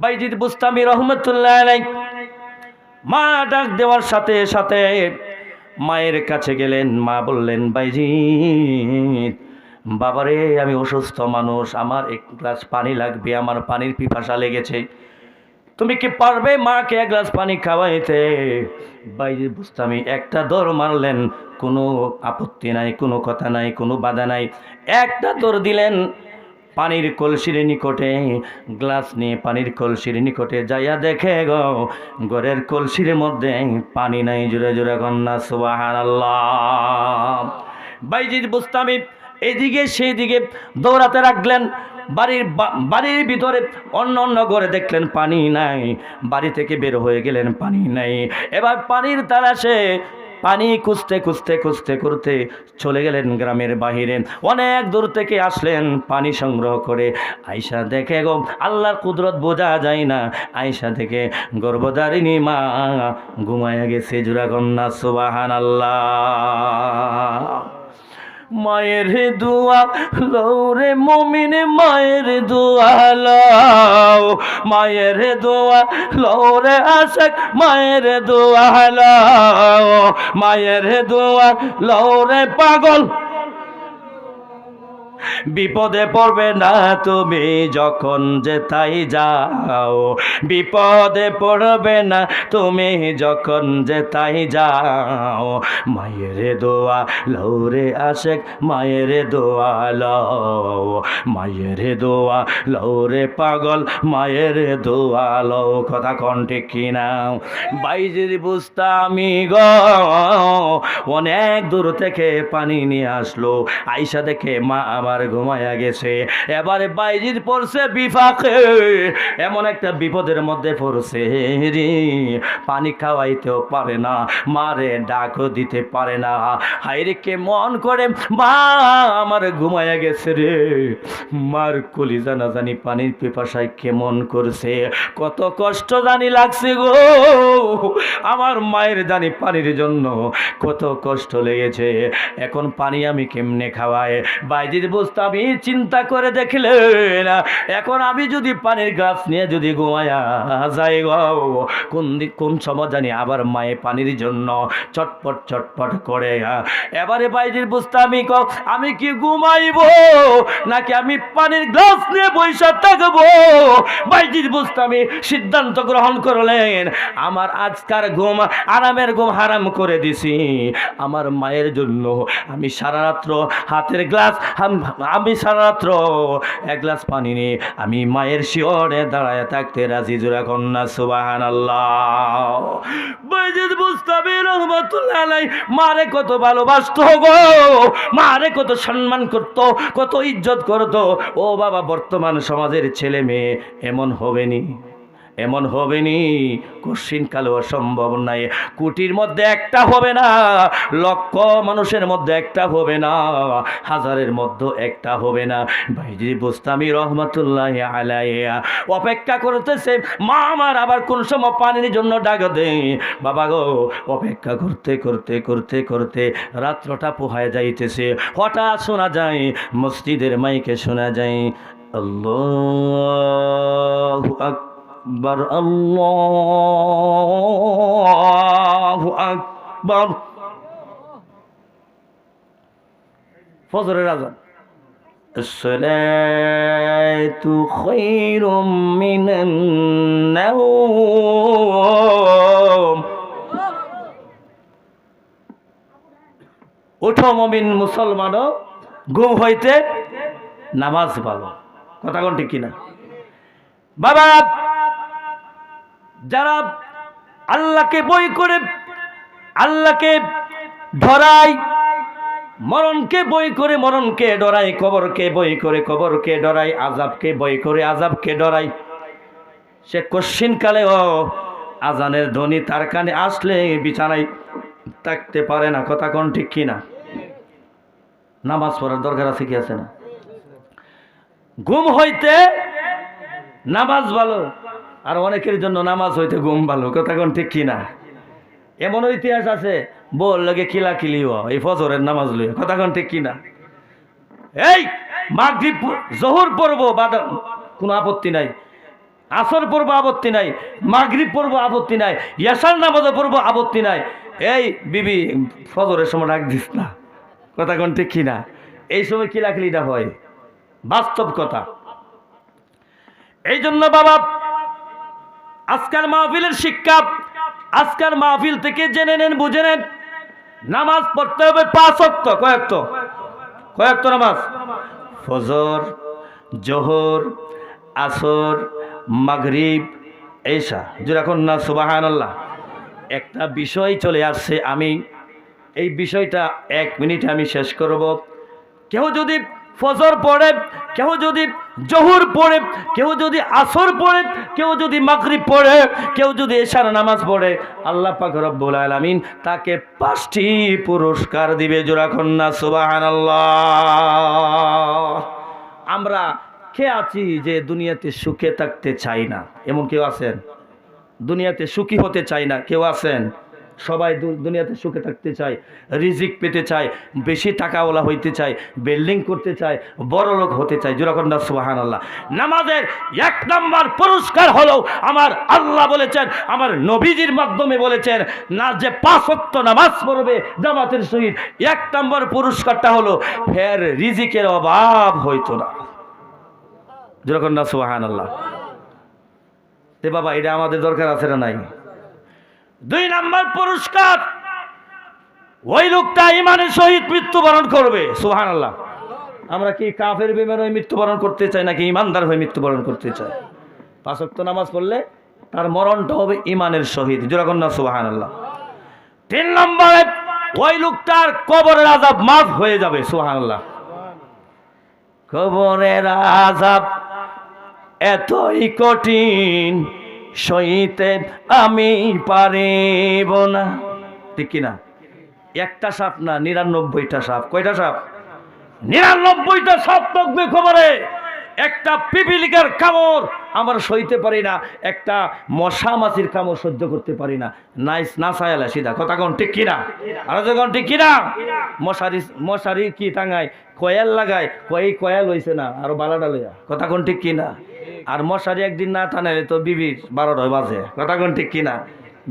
বাইজিদ বুস্তামি রহমতুল্লাহ মা ডাক দেওয়ার সাথে সাথে মায়ের কাছে গেলেন। মা বললেন, বাইজিদ, বাবারে, আমি অসুস্থ মানুষ, আমার এক গ্লাস পানি লাগবে, আমার পানির পিপাসা লেগেছে। তুমি কি পারবে মাকে এক গ্লাস পানি খাওয়াইতে? বাইরে বুঝতামি একটা দৌড় মারলেন। কোনো আপত্তি নাই, কোনো কথা নাই, কোনো বাধা নাই। একটা দৌড় দিলেন। পানির কলসির নিকটে, গ্লাস নিয়ে পানির কলসির নিকটে যাইয়া দেখে গো, ঘরের কলসির মধ্যে পানি নাই, জোরে জোরে কন্যা সুবাহান বাইজিদ বুস্তামি এদিকে সেই দিকে দৌড়াতে রাখলেন বাড়ির বাড়ির ভিতরে অন্য অন্য ঘরে দেখলেন পানি নাই, বাড়ি থেকে বের হয়ে গেলেন পানি নাই। এবার পানির তালাশে পানি খুঁজতে খুঁজতে খুঁজতে করতে চলে গেলেন গ্রামের বাহিরে। অনেক দূর থেকে আসলেন পানি সংগ্রহ করে। আয়সা দেখে গো, আল্লাহর কুদরত বোঝা যায় না। আয়সা থেকে গর্ভধারিণী মা ঘুমায় গেছে জুরাগন্না সুবাহান আল্লাহ মায়ের দোয়া লৌরে মমিনে মায়ের দোয়া লও। মায়ের দোয়া লৌরে আশেক মায়ের দোয়া লও। মায়ের দোয়া লৌরে পাগল বিপদে পড়বে না তুমি যখন যে তাই যাও। বিপদে পড়বে না তুমি যখন যে তাই যাও। মায়ের দোয়া লৌরে আশেক, মায়ের দোয়া লও। মায়ের দোয়া লৌরে পাগল, মায়ের দোয়া লও। কথা কন ঠিক কিনা বাইজির বুঝতামি গ। অনেক দূর থেকে পানি নিয়ে আসলো। আইসা দেখে মা আমার ঘুমায়া গেছে। এবারে বাইজির পড়ছে বিফাকে এমন একটা বিপদের মধ্যে পড়ছে রে। পানি খাওয়াইতেও পারে না, মারে ডাকও দিতে পারে না। হাইরে কে মন করে, মা, আমার ঘুমায়া গেছে রে। মার কলিজা না জানি পানির পিপাসায় কেমন করছে। কত কষ্ট জানি লাগছে গো। আমার মায়ের জানি পানির জন্য কত কষ্ট লেগেছে। এখন পানি আমি কেমনে খাওয়াই? বাইজির আমি চিন্তা করে দেখলেন এখন আমি যদি পানির গ্লাস নিয়ে যদি ঘুমায়া যাই গো, কোন কোন সময় জানি আবার মায়ে পানির জন্য চটপট চটপট করে এবারে বাইজির বুঝতে আমি ক, আমি কি ঘুমাইব? নাকি আমি পানির গ্লাস নিয়ে বৈশা থাকব? বাইজির বুঝতে আমি সিদ্ধান্ত গ্রহণ করলেন, আমার আজকার ঘুম আরামের ঘুম হারাম করে দিছি। আমার মায়ের জন্য আমি সারা রাত্র হাতের গ্লাস আম- সারাত্র এক গ্লাস পানি নিয়ে আমি মায়ের শিওরে দাঁড়ায় থাকতে রাজি জোড়া কন্যা সুবাহান বুস্তাবি রহমতুল্লাহ মারে কত ভালোবাসত গো, মারে কত সম্মান করত, কত ইজ্জত করত। ও বাবা, বর্তমান সমাজের ছেলে মেয়ে এমন হবেনি এমন হবে নি কশিন কালেও সম্ভব নাই কোটির মধ্যে একটা হবে না, লক্ষ মানুষের মধ্যে একটা হবে না, হাজারের মধ্যে একটা হবে না। ভাইজি বুস্তামি রহমতুল্লাহ আলাইয়া অপেক্ষা করতেছে, মা আমার আবার কোন সময় পানির জন্য ডাক দেয় বাবা গো, অপেক্ষা করতে করতে করতে করতে রাত্রটা পোহায় যাইতেছে। হঠাৎ শোনা যায়, মসজিদের মাইকে শোনা যায়, আল্লাহ আকবর আল্লাহ আকবর ফজরের আজান الصلاة خير من النوم উঠো মমিন মুসলমান ঘুম হইতে নামাজ ভালো কথা কোন ঠিক কিনা বাবা যারা আল্লাহকে বই করে, আল্লাহকে ধরায়, মরণকে বই করে, মরণকে ডরাই কবরকে বই করে, কবরকে ডরাই আজাবকে বই করে আজাবকে ডরাই সে কশ্চিন কালে ও আজানের ধ্বনি তার কানে আসলে বিছানায় থাকতে পারে না। কথা কোন ঠিক কিনা নামাজ পড়ার দরকার আছে কি আছে না? ঘুম হইতে নামাজ ভালো। আর অনেকের জন্য নামাজ হইতে ঘুম ভালো, কথা কোন ঠিক কিনা? এমন ইতিহাস আছে বল লাগে কিলা কিলিও এই ফজরের নামাজ লইয়া, কথা কোন ঠিক কিনা? এই, মাগরিব জোহর পড়ব বাদ, কোনো আপত্তি নাই। আসর পর্ব আপত্তি নাই, মাগরিব পর্ব আপত্তি নাই ইয়াসার নামাজে পর্ব আপত্তি নাই। এই, বিবি, ফজরের সময় ডাক দিস না, কথা কোন ঠিক কিনা? এই সময় কিলাকিলিটা হয়, বাস্তব কথা। এই জন্য বাবা আজকাল মাহফিলের শিক্ষা আজকাল মাহফিল থেকে জেনে নেন, বুঝে নেন। নামাজ পড়তে হবে পাঁচ অক্ত কয়েকত কয়েকত নামাজ? ফজর, জোহর, আসর, মাগরিব এইসা যেরকম না সুবাহান আল্লাহ একটা বিষয় চলে আসছে আমি। এই বিষয়টা এক মিনিটে আমি শেষ করব। কেউ যদি ফজর পড়ে কেউ যদি জহুর পড়ে কেউ যদি আসর পড়ে কেউ যদি মাগরিব পড়ে কেউ যদি এশার নামাজ পড়ে, আল্লাহ পাক রব্বুল আলামিন তাকে পাঁচটি পুরস্কার দিবে কন্যা, সুবহানাল্লাহ। আমরা কে আছি যে দুনিয়াতে সুখে থাকতে চাই না? এমন কেউ আছেন? দুনিয়াতে সুখী হতে চাই না? কেউ আছেন? সবাই দুনিয়াতে সুখে থাকতে চায়, রিজিক পেতে চায়, বেশি টাকাওয়ালা হইতে চায়, বিল্ডিং করতে চায়, বড় লোক হতে চায়। না সুবাহান আল্লাহ নামাজের এক নম্বর পুরস্কার হলো আমার আল্লাহ বলেছেন, আমার নবীজির মাধ্যমে বলেছেন, না যে পাঁচ ওয়াক্ত নামাজ পড়বে জামাতের সহিত, এক নম্বর পুরস্কারটা হলো, ফের রিজিকের অভাব হইতো না। না সুবাহান আল্লাহ বাবা, এটা আমাদের দরকার আছে না নাই? দুই নাম্বার পুরস্কার। ওই লোকটা ইমানের সহিত মৃত্যুবরণ করবে। সুহান আল্লাহ আমরা কি কাফের বিমান হয়ে মৃত্যুবরণ করতে চাই নাকি ইমানদার হয়ে মৃত্যুবরণ করতে চাই? পাঁচক্ত নামাজ পড়লে তার মরণটা হবে ইমানের যেরকম না সুহান আল্লাহ তিন নম্বরে ওই লোকটার কবরের আজাব মাফ হয়ে যাবে সুহান আল্লাহ কবরের আজাব এতই কঠিন সইতে আমি পারিব না। ঠিক কিনা? একটা সাপ না, নিরানব্বইটা সাপ। কয়টা সাপ? নিরানব্বইটা সাপ থাকবে খবরে। একটা পিপিলিকার কামড়, আমার সইতে পারি না। একটা মশা মাছির কামড় সহ্য করতে পারি না। নাইস, না সায়ালা সিধা। কথা কোন, ঠিক কিনা? আর যখন ঠিক কিনা? মশারি মশারি কি টাঙায়? কয়াল লাগায়। কই কয়াল হইছে না, আরও বালাটা লইয়া। কথা কোন, ঠিক কিনা? আর মশারি একদিন না টানালে তো বিবির বারোটা বাজে। কথা কোন ঠিক কিনা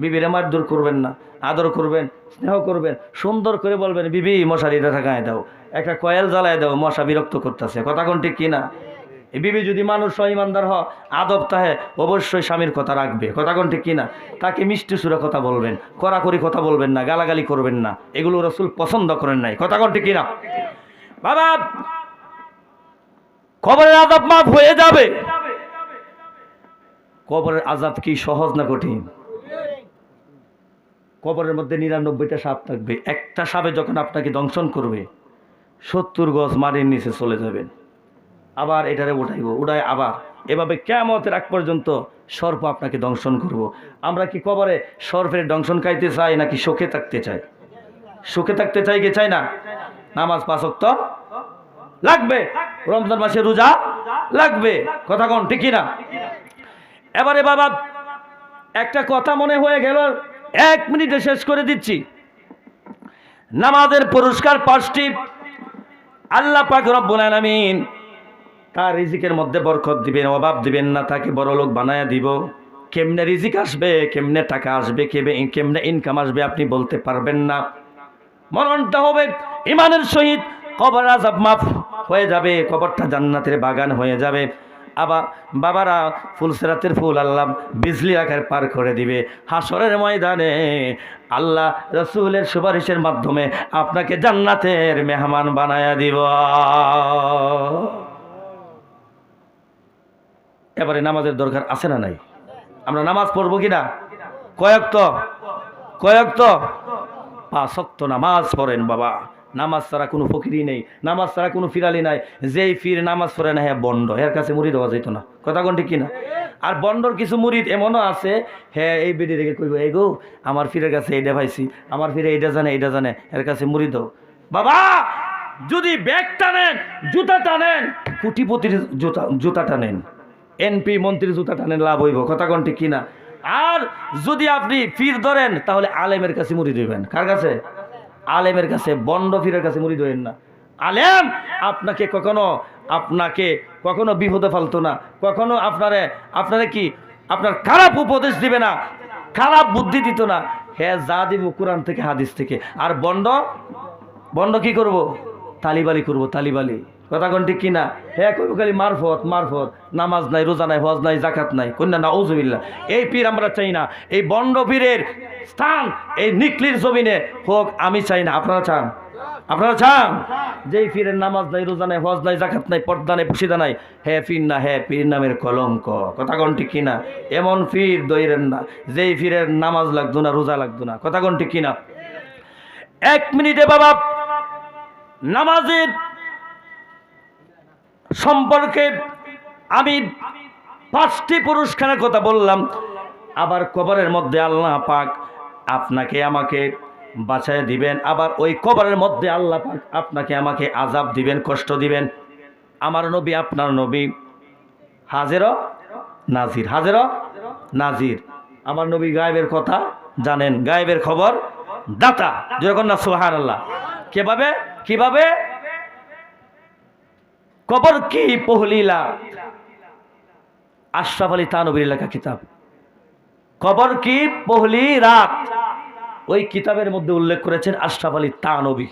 বিবির আমার দূর করবেন না, আদর করবেন, স্নেহ করবেন, সুন্দর করে বলবেন, বিবি, মশারিটা ঠাকায় দাও, একটা কয়েল জ্বালায় দাও, মশা বিরক্ত করতেছে। কথা কোন ঠিক কিনা বিবি যদি মানুষ হয়, ইমানদার হ আদব তাহে অবশ্যই স্বামীর কথা রাখবে। কথা কোন ঠিক কিনা তাকে মিষ্টি সুরে কথা বলবেন, কড়াকড়ি কথা বলবেন না, গালাগালি করবেন না। এগুলো রসুল পছন্দ করেন নাই। কথা কোন ঠিক কিনা বাবা কবরের আজাব মাফ হয়ে যাবে। কবরের আজাব কি সহজ না কঠিন? কবরের মধ্যে নিরানব্বইটা সাপ থাকবে। একটা সাপে যখন আপনাকে দংশন করবে, সত্তর গজ মাটির নিচে চলে যাবেন। আবার এটারে উঠাইব, উঠায় আবার। এভাবে কেমতের আগ পর্যন্ত সর্প আপনাকে দংশন করব। আমরা কি কবরে সর্পের দংশন খাইতে চাই নাকি সুখে থাকতে চাই? সুখে থাকতে চাই কি চাই না? নামাজ পাঁচক লাগবে। রমজান মাসে রোজা লাগবে। কথা কোন ঠিকই না এবারে বাবা, একটা কথা মনে হয়ে গেল, এক মিনিটে শেষ করে দিচ্ছি। নামাজের পুরস্কার পাঁচটি, আল্লাহ পাক রব্বুল আলামিন তার রিজিকের মধ্যে বরকত দিবেন, অভাব দিবেন না, তাকে বড় লোক বানায়া দিব। কেমনে রিজিক আসবে, কেমনে টাকা আসবে কেমনে কেমনে ইনকাম আসবে আপনি বলতে পারবেন না। মরণটা হবে ইমানের সহিত, কবর আজাব মাফ হয়ে যাবে, কবরটা জান্নাতের বাগান হয়ে যাবে। আবার বাবারা ফুল সেরাতের ফুল আল্লাহ বিজলি আকার পার করে দিবে। হাসরের ময়দানে আল্লাহ রসুলের সুপারিশের মাধ্যমে আপনাকে জান্নাতের মেহমান বানায়া দিব। এবারে নামাজের দরকার আছে না নাই? আমরা নামাজ পড়ব কি না কয়েক তো? কয়েক তো? পাঁচক্ত নামাজ পড়েন বাবা। নামাজ ছাড়া কোনো ফকিরই নেই, নামাজ ছাড়া কোনো ফিরালি নাই। যেই ফির নামাজ পড়ে না হ্যাঁ বন্ড এর কাছে মুড়ি দেওয়া যেত না। কথা কোন ঠিক কিনা? আর বন্ডর কিছু মুড়িদ এমনও আছে হ্যাঁ এই বেডি রেখে কইব, এই গো, আমার ফিরের কাছে এইটা পাইছি, আমার ফিরে এইটা জানে এইটা জানে এর কাছে মুড়ি দাও। বাবা, যদি ব্যাগ টানেন জুতা টানেন কুটিপতির জুতা জুতা টানেন এনপি মন্ত্রীর জুতা টানেন লাভ হইব, কথা কোন ঠিক কিনা? আর যদি আপনি ফির ধরেন, তাহলে আলেমের কাছে মুড়ি দেবেন। কার কাছে? আলেমের কাছে বন্ড ফিরের কাছে মুড়ি ধরেন না। আলেম, আপনাকে কখনো আপনাকে কখনো বিপদে ফালতো না। কখনো আপনারে আপনারে কি, আপনার খারাপ উপদেশ দিবে না, খারাপ বুদ্ধি দিত না। হ্যাঁ যা দিব কোরআন থেকে, হাদিস থেকে। আর বন্ড? বন্ড কি করব? তালিবালি করব, তালিবালি। কথা ঠিক কিনা? হ্যাঁ করব খালি মারফত মারফত। নামাজ নাই, রোজা নাই, হজ নাই জাকাত নাই। কন্যা না উজুবিল্লা এই পীর আমরা চাই না। এই বন্ড পীরের স্থান, এই নিকলির জমিনে হোক, আমি চাই না। আপনারা চান? আপনারা চান? যেই পীরের নামাজ নাই, রোজা নাই, হজ নাই জাকাত নাই, পর্দা নাই, পুশিদা নাই, হে পীর না, হে পীর নামের কলঙ্ক। কথা কোন ঠিক কিনা? এমন পীর দৈরেন না, যেই পীরের নামাজ লাগতো না, রোজা লাগতো না। কথা কোন ঠিক কিনা? এক মিনিটে বাবা, নামাজের সম্পর্কে আমি পাঁচটি পুরস্কারের কথা বললাম। আবার কবরের মধ্যে আল্লাহ পাক আপনাকে আমাকে বাঁচায় দিবেন। আবার ওই কবরের মধ্যে আল্লাহ পাক আপনাকে আমাকে আজাব দিবেন, কষ্ট দিবেন। আমার নবী আপনার নবী। হাজের নাজির হাজের নাজির। আমার নবী গায়েবের কথা জানেন। গায়েবের খবর দাতা। যেরকম না সোহান আল্লাহ কীভাবে? কীভাবে? কবর কি পহলিলা? আশরাফ আলী তানবীর লেখা কিতাব। কবর কি পহলি রাত ওই কিতাবের মধ্যে উল্লেখ করেছেন আশরাফ আলী তানবী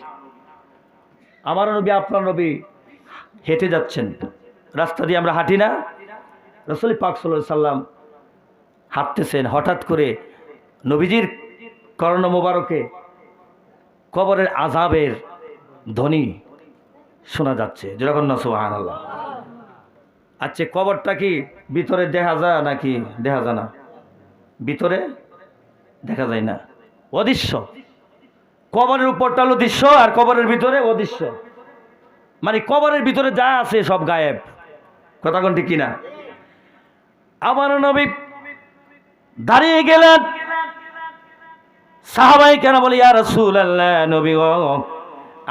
আমার নবী, আপনার নবী হেঁটে যাচ্ছেন। রাস্তা দিয়ে আমরা হাঁটি না। রসলি পাক সাল্লাহ সাল্লাম হাঁটতেছেন। হঠাৎ করে নবীজির কর্ণ মোবারকে কবরের আজাবের ধ্বনি শোনা যাচ্ছে। যেরকম না সুহান আল্লাহ আচ্ছা কবরটা কি ভিতরে দেখা যায় নাকি দেখা যায় না? ভিতরে দেখা যায় না। অদৃশ্য। কবরের উপরটা হলো দৃশ্য আর কবরের ভিতরে অদৃশ্য। মানে কবরের ভিতরে যা আছে সব গায়েব। কথা কোনটি কিনা? আমার নবী দাঁড়িয়ে গেলেন। সাহাবাই কেন বলি আর রসুল আল্লাহ নবী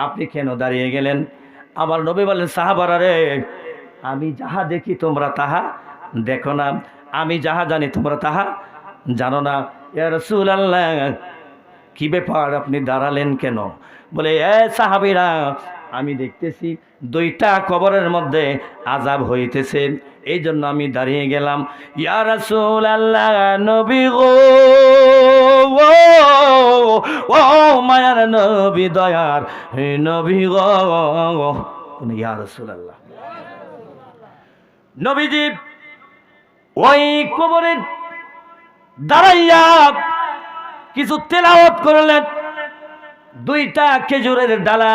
আপনি কেন দাঁড়িয়ে গেলেন? আমার নবী বলেন সাহাবারা রে, আমি যাহা দেখি তোমরা তাহা দেখো না। আমি যাহা জানি তোমরা তাহা জানো না। এ রসুল আল্লাহ কী ব্যাপার আপনি দাঁড়ালেন কেন? বলে, এ সাহাবিরা আমি দেখতেছি দুইটা কবরের মধ্যে আজাব হইতেছে। এই জন্য আমি দাঁড়িয়ে গেলাম। ইয়া রাসূল আল্লাহ নবী গো! ও মায়ার নবী দয়ার নবী গো! ইয়া রাসূল আল্লাহ নবীজি ওই কবরের দাঁড়াইয়া কিছু তেলাওয়াত করলেন। দুইটা খেজুরের ডালা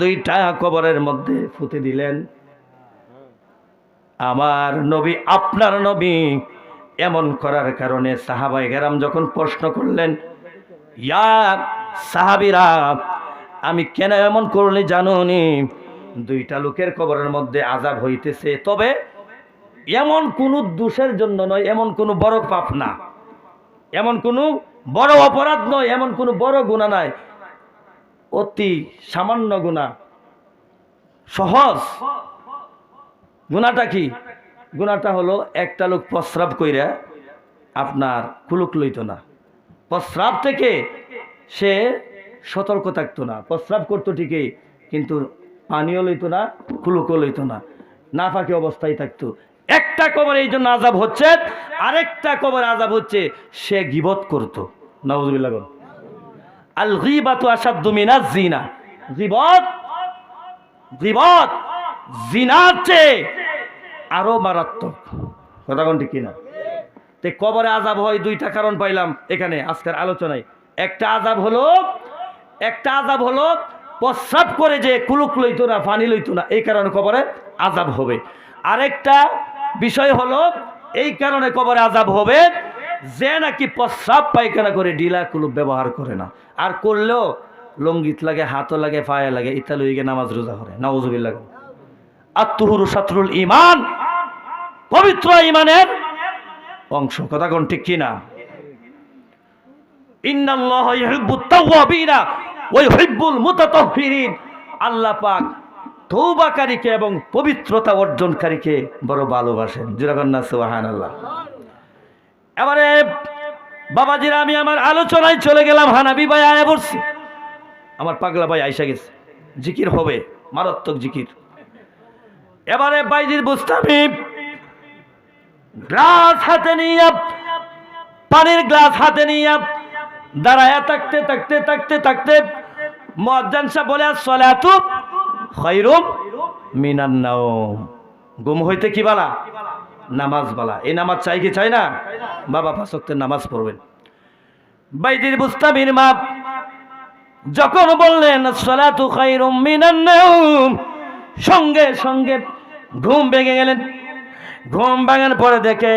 দুইটা কবরের মধ্যে ফুতে দিলেন। আমার নবী, আপনার নবী এমন করার কারণে সাহাবাই গেরাম যখন প্রশ্ন করলেন, ইয়া সাহাবিরা, আমি কেন এমন করলে জানুনি? দুইটা লোকের কবরের মধ্যে আজাব হইতেছে। তবে এমন কোনো দোষের জন্য নয়, এমন কোনো বড় পাপ না। এমন কোনো বড় অপরাধ নয়, এমন কোনো বড় গুণা নাই। অতি সামান্য গুণা। সহজ। গুণাটা কি? গুণাটা হলো একটা লোক প্রস্রাব কইরা আপনার কুলুক লইত না। প্রস্রাব থেকে সে সতর্ক থাকতো না। প্রস্রাব করতো ঠিকই, কিন্তু পানিও লইতো না, কুলুকও লইতো না। না ফাঁকি অবস্থায় থাকতো। একটা কবর এই জন্য আজাব হচ্ছে, আরেকটা কবর আজাব হচ্ছে, সে গিবত করতো। নওয়াজুবিল্লাহ আল গিবাতু আসাদ্দু মিনাজ জিনা গিবত গিবত জিনার চেয়ে আরও মারাত্মক। কথা কোন ঠিক কিনা? তে কবরে আজাব হয় দুইটা কারণ পাইলাম এখানে, আজকের আলোচনায়। একটা আজাব হলো, একটা আজাব হলো প্রস্রাব করে যে কুলুক লইতো না পানি লইতো না, এই কারণে কবরে আজাব হবে। আরেকটা বিষয় হলো, এই কারণে কবরে আজাব হবে যে নাকি প্রস্রাব পায়খানা করে ডিলা কুলুপ ব্যবহার করে না। আর করলেও লঙ্গিত লাগে, হাতও লাগে, পায়ে লাগে, ইত্যাদি লইগে নামাজ রোজা করে। নাউজুবিল্লাহ। আত্মহুরু সাতরুল ইমান পবিত্র ইমানের অংশ। কথা কোন ঠিক কিনা আল্লাহ পাক তৌবাকারীকে এবং পবিত্রতা অর্জনকারীকে বড় ভালোবাসেন। জুরাগন্না সুবহানাল্লাহ। এবারে বাবাজিরা, আমি আমার আলোচনায় চলে গেলাম, হানাবি ভাই আয়া বলছি আমার পাগলা ভাই আইসা গেছে। জিকির হবে, মারাত্মক জিকির। এবারে বাইজির বুঝতামি গ্লাস হাতে নিয়ে, পানির গ্লাস হাতে নিয়ে, দাঁড়ায় থাকতে থাকতে থাকতে থাকতে মজ্জান সাহেব বলে সলাতু খৈরুম মিনান নাওম। গুম হইতে কি বালা? নামাজ বালা। এই নামাজ চাই কি চাই না? বাবা পাঁচকের নামাজ পড়বেন। বাইদির বুস্তামির মা যখন বললেন, সলাতু খাইরুম সঙ্গে সঙ্গে ঘুম ভেঙে গেলেন। ঘুম ভাঙার পরে দেখে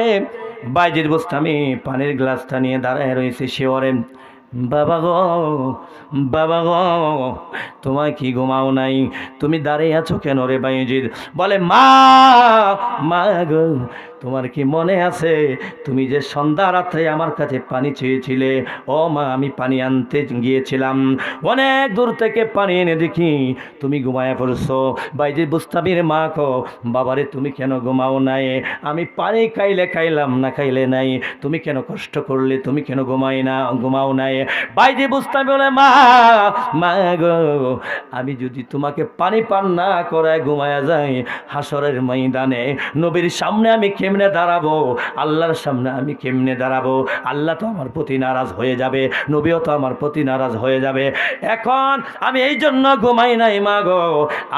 বাইজির বুস্তামি পানির গ্লাসটা নিয়ে দাঁড়ায় রয়েছে শিওরে বাবা গো বাবা গো তোমার কি ঘুমাও নাই? তুমি দাঁড়িয়ে আছো কেন রে বাইজির বলে, মা মা গো তোমার কি মনে আছে? তুমি যে সন্ধ্যা রাত্রে আমার কাছে পানি চেয়েছিলে, ও মা, আমি পানি আনতে গিয়েছিলাম। অনেক দূর থেকে পানি এনে দেখি তুমি ঘুমায় পড়ছো। বাইজির বুস্তাবির মা কো, বাবারে, তুমি কেন ঘুমাও নাই? আমি পানি খাইলে খাইলাম, না খাইলে নাই? তুমি কেন কষ্ট করলে? তুমি কেন ঘুমাই না, ঘুমাও নাই? বাইজি বুস্তাবি বলে, মা মা গো, আমি যদি তোমাকে পানি পান না করায় ঘুমায়া যাই হাসরের ময়দানে, নবীর সামনে আমি কেমনে দাঁড়াবো? আল্লাহর সামনে আমি কেমনে দাঁড়াবো? আল্লাহ তো আমার প্রতি নারাজ হয়ে যাবে, নবীও তো আমার প্রতি নারাজ হয়ে যাবে। এখন আমি এই জন্য ঘুমাই নাই, মা গো।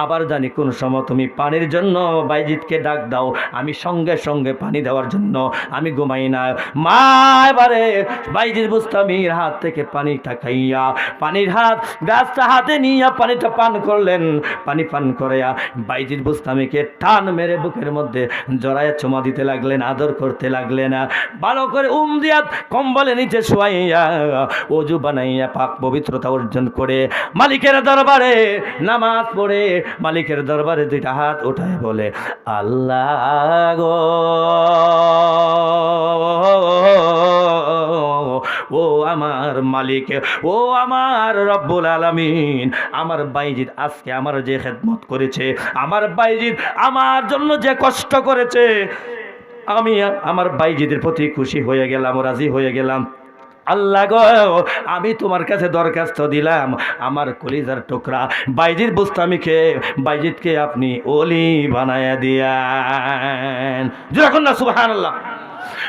আবার জানি কোন সময় তুমি পানির জন্য বাইজিৎকে ডাক দাও, আমি সঙ্গে সঙ্গে পানি দেওয়ার জন্য আমি ঘুমাই না। মা, এবারে বাইজির বুস্তামির হাত থেকে পানিটা খাইয়া, পানির হাত, গাছটা হাতে নিয়ে পানিটা পান করলেন। পানি পান করে বাইজির বুস্তামিকে টান মেরে বুকের মধ্যে জড়ায় চুমা দিতে লাগলেন, আদর করতে লাগলেন ভালো করে উম দিয়া কম্বলে নিচে শোয়াইয়া অজু বানাইয়া পাক পবিত্রতা অর্জন করে মালিকের দরবারে নামাজ পড়ে, মালিকের দরবারে দুইটা হাত উঠায় বলে, আল্লাহ গো, ও আমার মালিক, ও আমার রব্বুল আলামিন, আমার বাইজিৎ আজকে আমার যে খেদমত করেছে, আমার বাইজিৎ আমার জন্য যে কষ্ট করেছে আমি আমার বাইজিদের প্রতি খুশি হয়ে গেলাম, রাজি হয়ে গেলাম। আল্লাহ গো, আমি তোমার কাছে দরখাস্ত দিলাম, আমার কলিজার টুকরা। বাইজির বুস্তামিকে, বাইজিদকে আপনি ওলি বানায়া দিয়ান। যখন না সুবহান আল্লাহ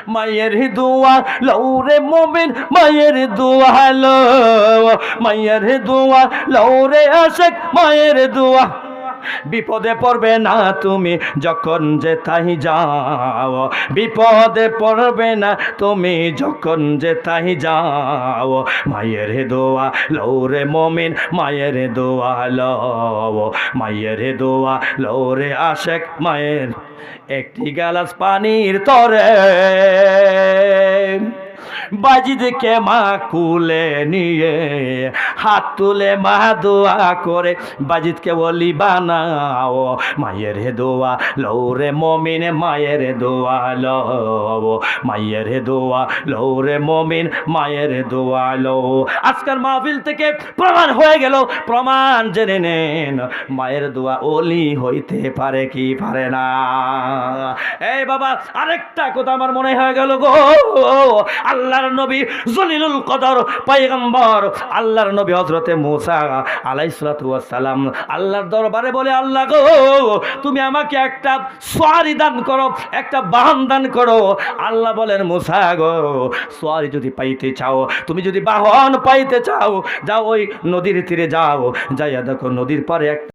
মায়ের দোয়া লৌরে মোমিন, মায়ের দোয়া লো মায়ের দোয়া লৌরে আশেক, মায়ের দোয়া। বিপদে পড়বে না তুমি, যখন যে তাই যাও। বিপদে পড়বে না তুমি, যখন যে তাই যাও। মায়ের দোয়া লৌরে মমিন, মায়ের দোয়া লও। মায়ের দোয়া লৌরে আশেক মায়ের। একটি গালাস পানির তরে। বাজি দেখে মা কুলে নিয়ে, হাত তুলে মা দোয়া করে, বাজিদকে বলি, বানাও মায়ের হে দোয়া লৌরে মমিন মায়ের দোয়া লও, মায়ের হে দোয়া লৌরে মমিন মায়ের দোয়া লো আজকের মাহফিল থেকে প্রমাণ হয়ে গেল, প্রমাণ জেনে নেন, মায়ের দোয়া ওলি হইতে পারে কি পারে না। এই বাবা, আরেকটা কথা আমার মনে হয়ে গেল গো আল্লাহর নবী জলিলুল কদর, পয়গম্বর, আল্লাহর নবী হজরতে মুসা আলাইসালাম আল্লাহর দরবারে বলে, আল্লাহ গো, তুমি আমাকে একটা সোয়ারি দান করো, একটা বাহন দান করো। আল্লাহ বলেন, মুসা গো, সোয়ারি যদি পাইতে চাও, তুমি যদি বাহন পাইতে চাও, যাও ওই নদীর তীরে যাও। যাইয়া দেখো, নদীর পারে একটা